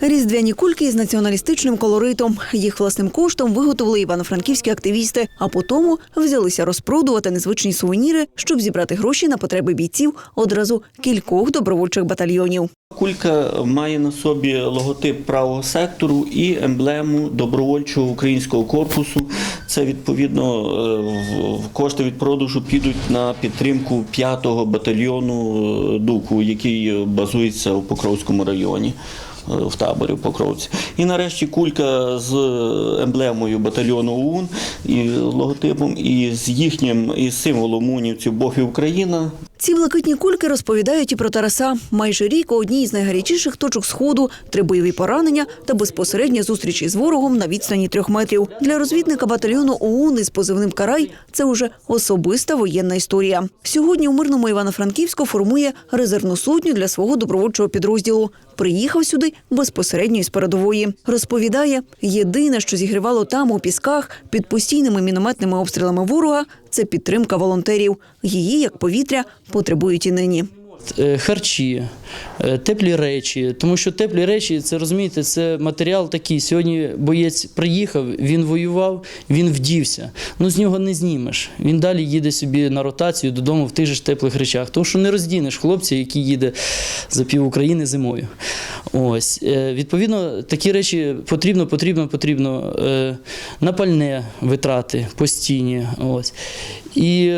Різдвяні кульки із націоналістичним колоритом. Їх власним коштом виготовили івано-франківські активісти, а потім взялися розпродувати незвичні сувеніри, щоб зібрати гроші на потреби бійців одразу кількох добровольчих батальйонів. Кулька має на собі логотип правого сектору і емблему добровольчого українського корпусу. Це відповідно е, кошти від продажу підуть на підтримку 5-го батальйону е, Дуку, який базується у Покровському районі. Е, В таборі в Покровці. І нарешті кулька з емблемою батальйону ОУН і логотипом, і з їхнім і символом унівців Бог і Україна Ці блакитні кульки розповідають і про Тараса. Майже рік у одній із найгарячіших точок сходу, три бойові поранення та безпосередня зустріч із ворогом на відстані трьох метрів. Для розвідника батальйону ОУН із позивним Карай це уже особиста воєнна історія. Сьогодні у мирному Івано-Франківську формує резервну сотню для свого добровольчого підрозділу. Приїхав сюди безпосередньо із передової. Розповідає, єдине, що зігрівало там у пісках під постійними мінометними обстрілами ворога, це підтримка волонтерів. Її, як повітря, потребують і нині. Е, харчі, е, теплі речі. Тому що теплі речі, це розумієте, це матеріал такий. Сьогодні боєць приїхав, він воював, він вдівся. Ну з нього не знімеш. Він далі їде собі на ротацію додому в тих же теплих речах. Тому що не роздінеш хлопця, який їде за пів України зимою. Ось Е, відповідно, такі речі потрібно, потрібно, потрібно на пальне витрати постійні. Ось і.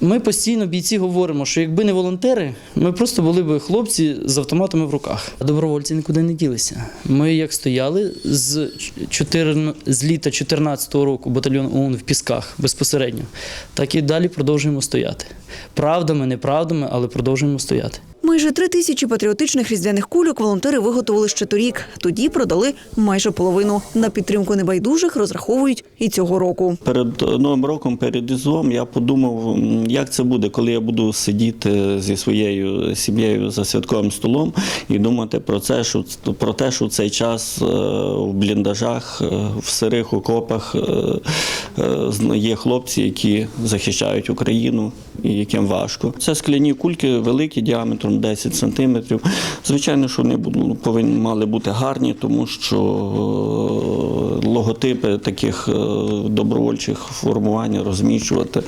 Ми постійно бійці говоримо, що якби не волонтери, ми просто були б хлопці з автоматами в руках. А добровольці нікуди не ділися. Ми як стояли з, 4, з літа 2014 року батальйон ООН в Пісках безпосередньо, так і далі продовжуємо стояти. Правдами, неправдами, але продовжуємо стояти. Майже три тисячі патріотичних різдвяних кульок волонтери виготовили ще торік. Тоді продали майже половину. На підтримку небайдужих розраховують і цього року. Перед новим роком, перед Різдвом, я подумав, як це буде, коли я буду сидіти зі своєю сім'єю за святковим столом і думати про це, що про те, що в цей час е, в бліндажах, е, в сирих окопах е, е, є хлопці, які захищають Україну і яким важко. Це скляні кульки великі діаметром 10 сантиметрів. Звичайно, що вони повинні мали бути гарні, тому що е, логотипи таких е, добровольчих формувань розміщувати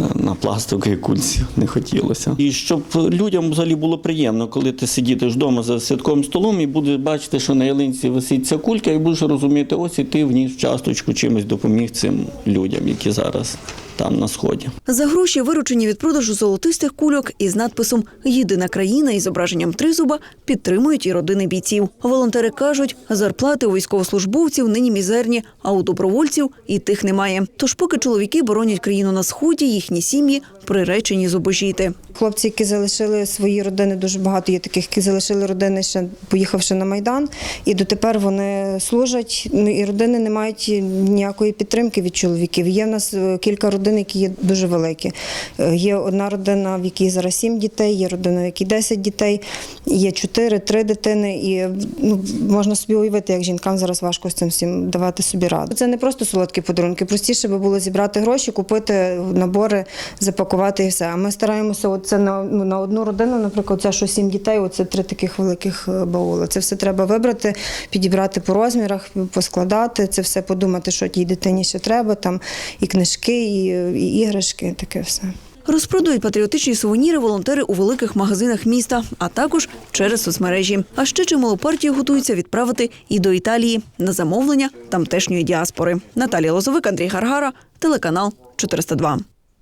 е, на пластиковій кульці не хотілося. І щоб людям взагалі було приємно, коли ти сидітиш вдома за святковим столом і будеш бачити, що на ялинці висить кулька, і будеш розуміти, ось і ти вніс в часточку чимось допоміг цим людям, які зараз там на сході. За гроші, виручені від продажу золотистих кульок із надписом Єдина країна із зображенням тризуба підтримують і родини бійців. Волонтери кажуть, зарплати у військовослужбовців нині мізерні, а у добровольців і тих немає. Тож, поки чоловіки боронять країну на сході, їхні сім'ї приречені зубожіти. Хлопці, які залишили свої родини, дуже багато є таких, які залишили родини ще поїхавши на майдан, і дотепер вони служать. Ну і родини не мають ніякої підтримки від чоловіків. Є в нас е, кілька родин, які є дуже великі. Е, Є одна родина, в якій зараз сім дітей, є родина, в якій 10 дітей, є чотири, три дитини. І ну, можна собі уявити, як жінкам зараз важко з цим всім давати собі раду. Це не просто солодкі подарунки. Простіше би було зібрати гроші, купити набори, запакувати і все. А ми стараємося, от це на, ну, на одну родину, наприклад, це що сім дітей, оце три таких великих е, баули. Це все треба вибрати, підібрати по розмірах, поскладати, це все подумати, що тій дитині ще треба, там і книжки, і, і іграшки, таке все. Розпродають патріотичні сувеніри волонтери у великих магазинах міста, а також через соцмережі. А ще чимало партію готуються відправити і до Італії на замовлення тамтешньої діаспори. Наталія Лозовик, Андрій Гаргара, телеканал 402.